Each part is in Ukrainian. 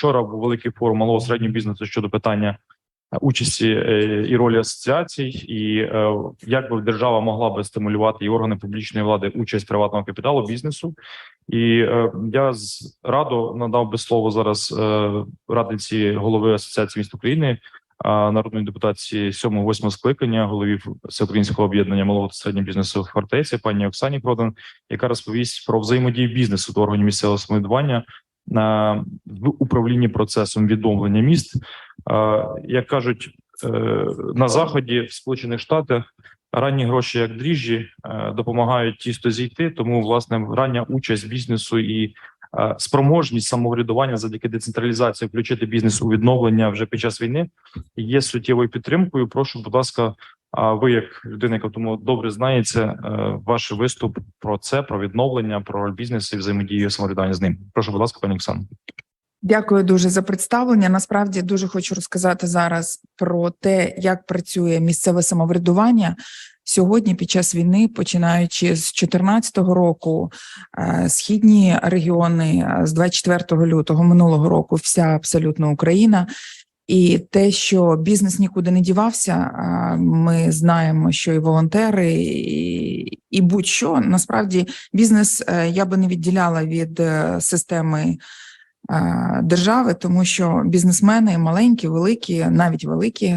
вчора був великий форум малого середнього бізнесу щодо питання е, участі е, і ролі асоціацій, і е, як би держава могла би стимулювати і органи публічної влади участь приватного капіталу бізнесу. І я з радо надав би слово зараз радниці голови асоціації міст України. Народної депутації 7-8 скликання голові Всеукраїнського об'єднання малого та середнього бізнесу фортеця пані Оксані Продан, яка розповість про взаємодію бізнесу до органів місцевого самоврядування в управлінні процесом відновлення міст. Як кажуть е, на заході в Сполучених Штатах. Ранні гроші, як дріжджі, е, допомагають тісто зійти. Тому власне рання участь бізнесу і е, спроможність самоврядування завдяки децентралізації включити бізнес у відновлення вже під час війни є суттєвою підтримкою. Прошу, будь ласка, а ви, як людина, яка тому добре знається, е, ваш виступ про це, про відновлення, про роль бізнесу і взаємодію самоврядування з ним. Прошу, будь ласка, пані Оксана. Дякую дуже за представлення. Насправді дуже хочу розказати зараз про те, як працює місцеве самоврядування сьогодні під час війни, починаючи з 2014 року, е, східні регіони е, з 24 лютого минулого року, вся абсолютно Україна. І те, що бізнес нікуди не дівався, ми знаємо, що і волонтери, і, і будь-що насправді бізнес е, я би не відділяла від е, системи е, держави, тому що бізнесмени маленькі, великі, навіть великі.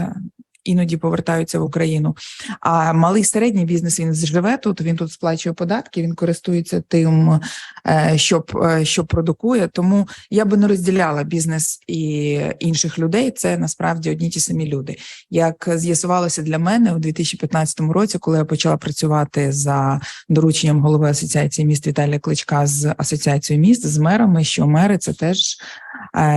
Іноді повертаються в Україну. А малий середній бізнес він живе тут. Він тут сплачує податки. Він користується тим, е, що, що продукує. Тому я би не розділяла бізнес і інших людей. Це насправді одні ті самі люди. Як з'ясувалося для мене у 2015 році, коли я почала працювати за дорученням голови асоціації міст Віталія Кличка з асоціацією міст з мерами, що мери це теж е,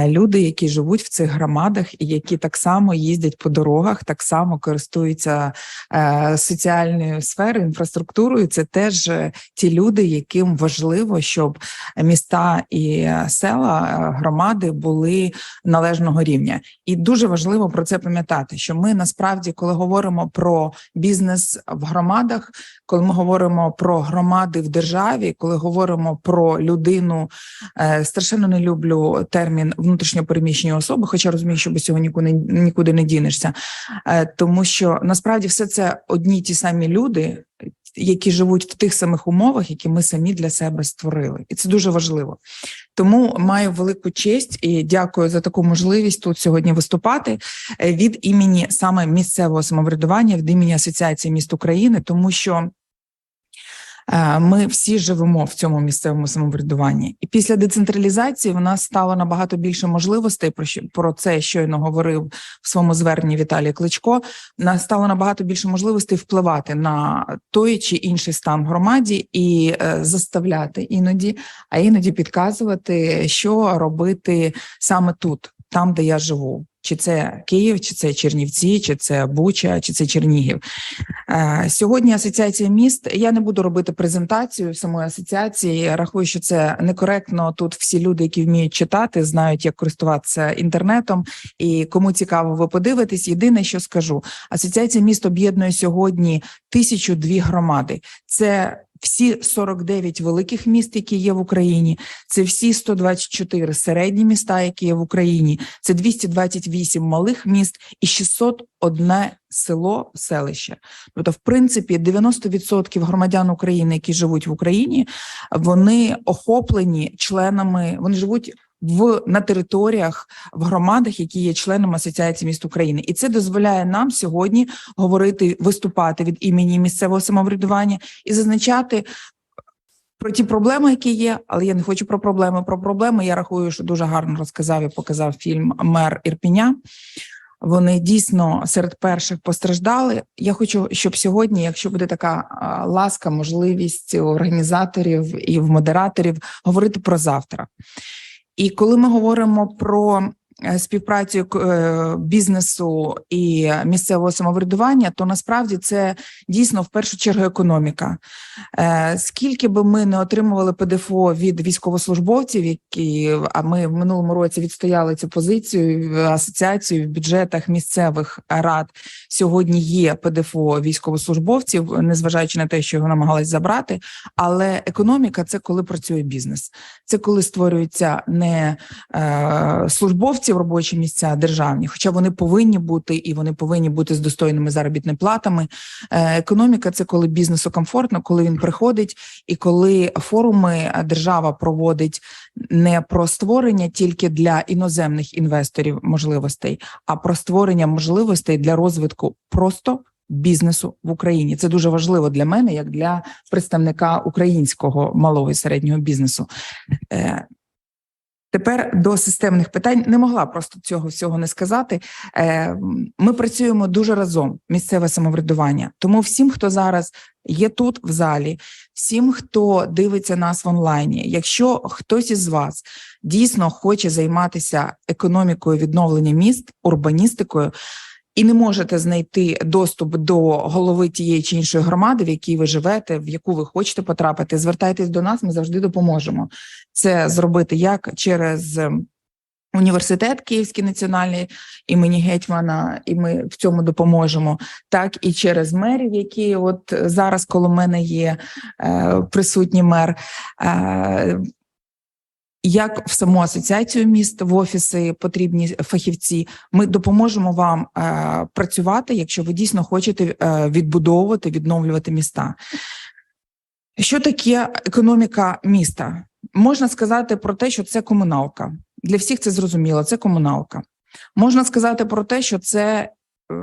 люди, які живуть в цих громадах, і які так само їздять по дорогах, так само користуються е, соціальною сферою, інфраструктурою. Це теж е, ті люди, яким важливо, щоб міста і е, села, громади були належного рівня. І дуже важливо про це пам'ятати, що ми насправді, коли говоримо про бізнес в громадах, коли ми говоримо про громади в державі, коли говоримо про людину, е, страшенно не люблю термін внутрішньопереміщені особи, хоча розумію, що без цього нікуди, нікуди не дінешся, Е, тому що насправді все це одні ті самі люди. Які живуть в тих самих умовах, які ми самі для себе створили, і це дуже важливо. Тому маю велику честь і дякую за таку можливість тут сьогодні виступати е, від імені саме місцевого самоврядування, від імені Асоціації міст України, тому що ми всі живемо в цьому місцевому самоврядуванні, і після децентралізації в нас стало набагато більше можливостей. Про що про це щойно говорив в своєму зверненні Віталій Кличко. Нас стало набагато більше можливостей впливати на той чи інший стан громаді і е, заставляти іноді, а іноді підказувати, що робити саме тут, там, де я живу. Чи це Київ, чи це Чернівці, чи це Буча, чи це Чернігів. Е, сьогодні асоціація міст. Я не буду робити презентацію самої асоціації. Я рахую, що це некоректно. Тут всі люди, які вміють читати, знають, як користуватися інтернетом. І кому цікаво, ви подивитесь. Єдине, що скажу, асоціація міст об'єднує сьогодні тисячу дві громади. Це всі 49 великих міст, які є в Україні, це всі 124 середні міста, які є в Україні, це 228 малих міст і 601 село, селище. Тобто, в принципі, 90% громадян України, які живуть в Україні, вони охоплені членами, вони живуть. В на територіях в громадах, які є членами асоціації міст України, і це дозволяє нам сьогодні говорити, виступати від імені місцевого самоврядування і зазначати про ті проблеми, які є, але я не хочу про проблеми. Про проблеми я рахую, що дуже гарно розказав і показав фільм Мер Ірпіня. Вони дійсно серед перших постраждали. Я хочу, щоб сьогодні, якщо буде така ласка, можливість у організаторів і в модераторів говорити про завтра. І коли ми говоримо про е, співпрацею е, бізнесу і місцевого самоврядування, то насправді це дійсно в першу чергу економіка. Е, Скільки би ми не отримували ПДФО від військовослужбовців, які а ми в минулому році відстояли цю позицію в асоціації в бюджетах місцевих рад. Сьогодні є ПДФО військовослужбовців, незважаючи на те, що його намагались забрати. Але економіка це коли працює бізнес, це коли створюються не е, службовці в робочі місця державні, хоча вони повинні бути і вони повинні бути з достойними заробітними платами. Е, економіка це коли бізнесу комфортно, коли він приходить, і коли форуми е, держава проводить не про створення тільки для іноземних інвесторів можливостей, а про створення можливостей для розвитку просто бізнесу в Україні. Це дуже важливо для мене, як для представника українського малого і середнього бізнесу. Тепер до системних питань не могла просто цього всього не сказати. Е, Ми працюємо дуже разом, місцеве самоврядування. Тому всім, хто зараз є тут в залі, всім, хто дивиться нас в онлайні, якщо хтось із вас дійсно хоче займатися економікою відновлення міст, урбаністикою. І не можете знайти доступ до голови тієї чи іншої громади, в якій ви живете, в яку ви хочете потрапити. Звертайтесь до нас, ми завжди допоможемо це зробити як через ем, університет Київський національний імені гетьмана, і ми в цьому допоможемо, так і через мерів, які от зараз коло мене є е, присутній мер. Як в саму асоціацію міст в офіси потрібні фахівці, ми допоможемо вам е, працювати, якщо ви дійсно хочете е, відбудовувати, відновлювати міста. Що таке економіка міста? Можна сказати про те, що це комуналка. Для всіх це зрозуміло, це комуналка. Можна сказати про те, що це е,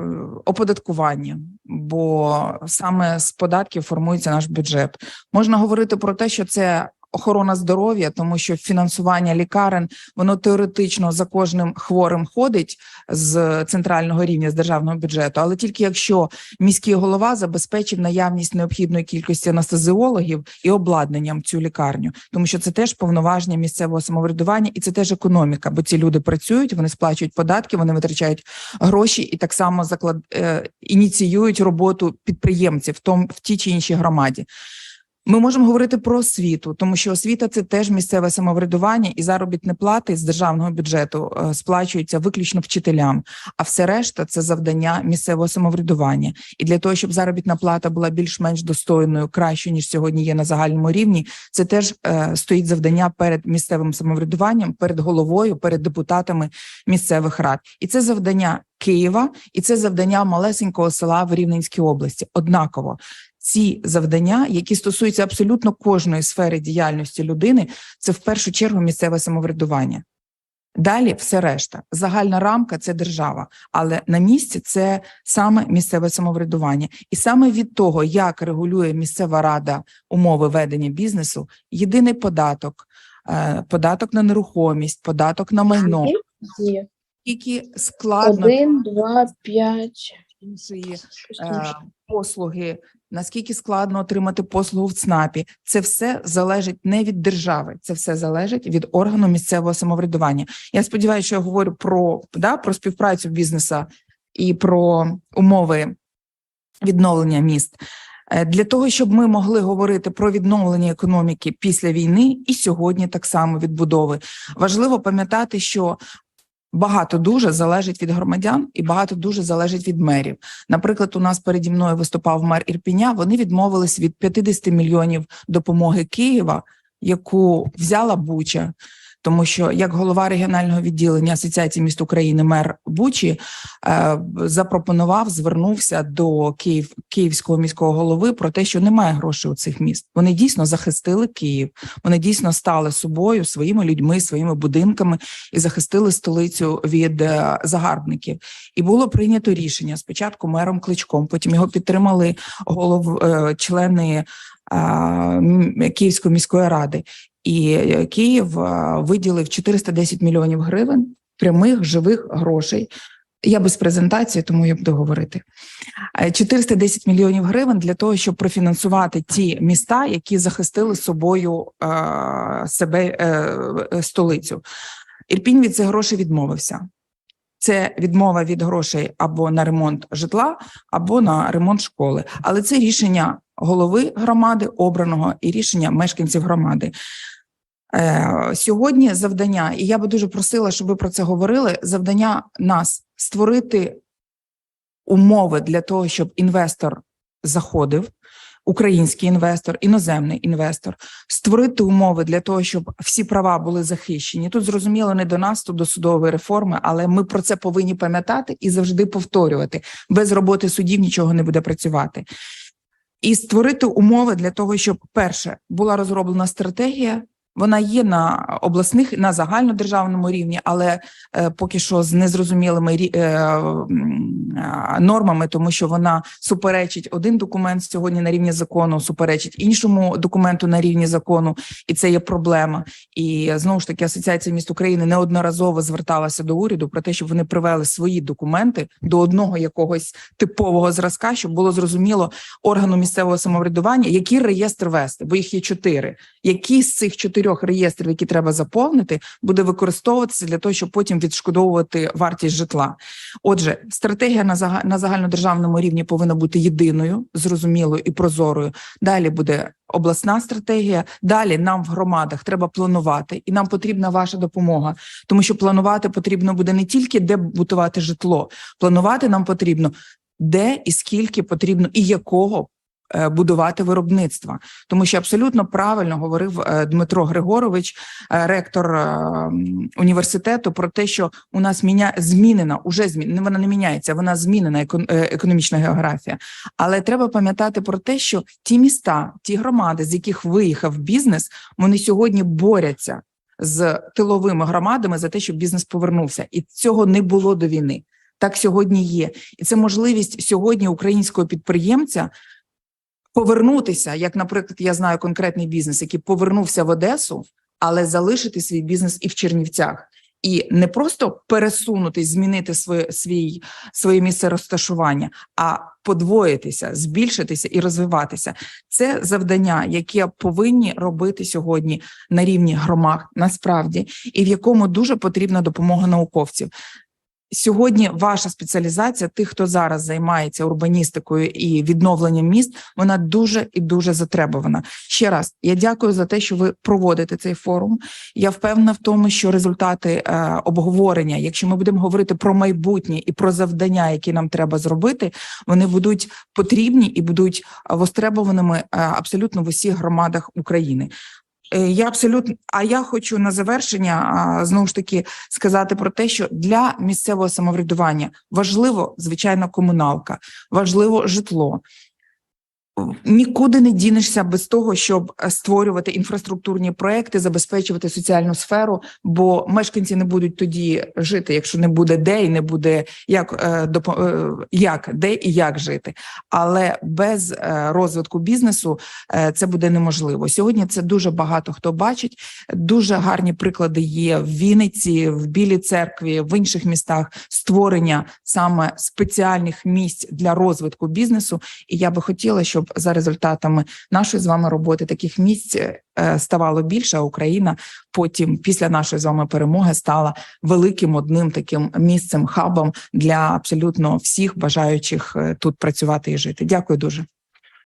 оподаткування, бо саме з податків формується наш бюджет. Можна говорити про те, що це охорона здоров'я, тому що фінансування лікарень воно теоретично за кожним хворим ходить з центрального рівня з державного бюджету, але тільки якщо міський голова забезпечив наявність необхідної кількості анестезіологів і обладнанням цю лікарню, тому що це теж повноваження місцевого самоврядування, і це теж економіка, бо ці люди працюють, вони сплачують податки, вони витрачають гроші і так само заклад е, ініціюють роботу підприємців в том в тій чи іншій громаді. Ми можемо говорити про освіту, тому що освіта це теж місцеве самоврядування і заробітні плати з державного бюджету е, сплачуються виключно вчителям. А все решта це завдання місцевого самоврядування. І для того, щоб заробітна плата була більш-менш достойною, кращою ніж сьогодні є на загальному рівні, це теж е, стоїть завдання перед місцевим самоврядуванням, перед головою, перед депутатами місцевих рад. І це завдання Києва, і це завдання малесенького села в Рівненській області. Однаково ці завдання, які стосуються абсолютно кожної сфери діяльності людини, це в першу чергу місцеве самоврядування. Далі все решта. Загальна рамка це держава, але на місці це саме місцеве самоврядування. І саме від того, як регулює місцева рада умови ведення бізнесу, єдиний податок, е, податок на нерухомість, податок на майно, Є. скільки складно Один, два, п'ять. іншої е, послуги, наскільки складно отримати послугу в ЦНАПі, це все залежить не від держави, це все залежить від органу місцевого самоврядування. Я сподіваюся, що я говорю про, да, про співпрацю бізнесу і про умови відновлення міст. Е, Для того щоб ми могли говорити про відновлення економіки після війни і сьогодні так само відбудови, важливо пам'ятати, що багато дуже залежить від громадян і багато дуже залежить від мерів. Наприклад, у нас переді мною виступав мер Ірпіня. Вони відмовились від 50 мільйонів допомоги Києва, яку взяла Буча. Тому що як голова регіонального відділення Асоціації міст України, мер Бучі е, запропонував, звернувся до Київ Київського міського голови про те, що немає грошей у цих міст. Вони дійсно захистили Київ. Вони дійсно стали собою, своїми людьми, своїми будинками і захистили столицю від е, загарбників. І було прийнято рішення спочатку мером Кличком, потім його підтримали голов е, члени Київської міської ради. І е, Київ е, виділив 410 мільйонів гривень прямих живих грошей. Я без презентації, тому я буду говорити. Е, 410 мільйонів гривень для того, щоб профінансувати ті міста, які захистили собою е, себе е, е, столицю. Ірпінь від цих грошей відмовився. Це відмова від грошей або на ремонт житла, або на ремонт школи. Але це рішення голови громади, обраного і рішення мешканців громади. Е, сьогодні завдання, і я би дуже просила, щоб ви про це говорили. Завдання нас створити умови для того, щоб інвестор заходив, український інвестор, іноземний інвестор, створити умови для того, щоб всі права були захищені. Тут зрозуміло не до нас, тут до судової реформи, але ми про це повинні пам'ятати і завжди повторювати. Без роботи судів нічого не буде працювати. І створити умови для того, щоб перше була розроблена стратегія. Вона є на обласних на загальнодержавному рівні, але е, поки що з незрозумілими рі- е, нормами, тому що вона суперечить один документ сьогодні на рівні закону, суперечить іншому документу на рівні закону, і це є проблема. І знову ж таки, Асоціація міст України неодноразово зверталася до уряду про те, щоб вони привели свої документи до одного якогось типового зразка, щоб було зрозуміло органу місцевого самоврядування, який реєстр вести, бо їх є чотири. Які з цих чотирьох реєстрів, які треба заповнити, буде використовуватися для того, щоб потім відшкодовувати вартість житла. Отже, стратегія на загальнодержавному рівні повинна бути єдиною, зрозумілою і прозорою. Далі буде обласна стратегія. Далі нам в громадах треба планувати, і нам потрібна ваша допомога, тому що планувати потрібно буде не тільки де будувати житло, планувати нам потрібно де і скільки потрібно, і якого. Е, Будувати виробництва, тому що абсолютно правильно говорив е, Дмитро Григорович, е, ректор університету, про те, що у нас міня змінена, уже змін вона не міняється, вона змінена екон- економічна географія. Але треба пам'ятати про те, що ті міста, ті громади, з яких виїхав бізнес, вони сьогодні борються з тиловими громадами за те, щоб бізнес повернувся, і цього не було до війни. Так сьогодні є, і це можливість сьогодні українського підприємця повернутися, як, наприклад, я знаю конкретний бізнес, який повернувся в Одесу, але залишити свій бізнес і в Чернівцях. І не просто пересунутись, змінити своє свій своє місце розташування, а подвоїтися, збільшитися і розвиватися. Це завдання, яке повинні робити сьогодні на рівні громад, насправді, і в якому дуже потрібна допомога науковців. Сьогодні ваша спеціалізація, тих, хто зараз займається урбаністикою і відновленням міст, вона дуже і дуже затребувана. Ще раз я дякую за те, що ви проводите цей форум. Я впевнена в тому, що результати е, обговорення, якщо ми будемо говорити про майбутнє і про завдання, які нам треба зробити, вони будуть потрібні і будуть востребованими е, абсолютно в усіх громадах України. Е, Я абсолютно, а я хочу на завершення знову ж таки сказати про те, що для місцевого самоврядування важливо, звичайно, комуналка, важливо житло. Нікуди не дінешся без того, щоб е, створювати інфраструктурні проекти, забезпечувати соціальну сферу, бо мешканці не будуть тоді жити, якщо не буде де і не буде як е, е, як де і як жити. Але без розвитку бізнесу це буде неможливо. Сьогодні це дуже багато хто бачить. Дуже гарні приклади є в Вінниці, в Білій церкві, в інших містах створення саме спеціальних місць для розвитку бізнесу. І я би хотіла, щоб за результатами нашої з вами роботи таких місць е, ставало більше. А Україна потім, після нашої з вами перемоги, стала великим одним таким місцем, хабом для абсолютно всіх бажаючих е, тут працювати і жити. Дякую дуже.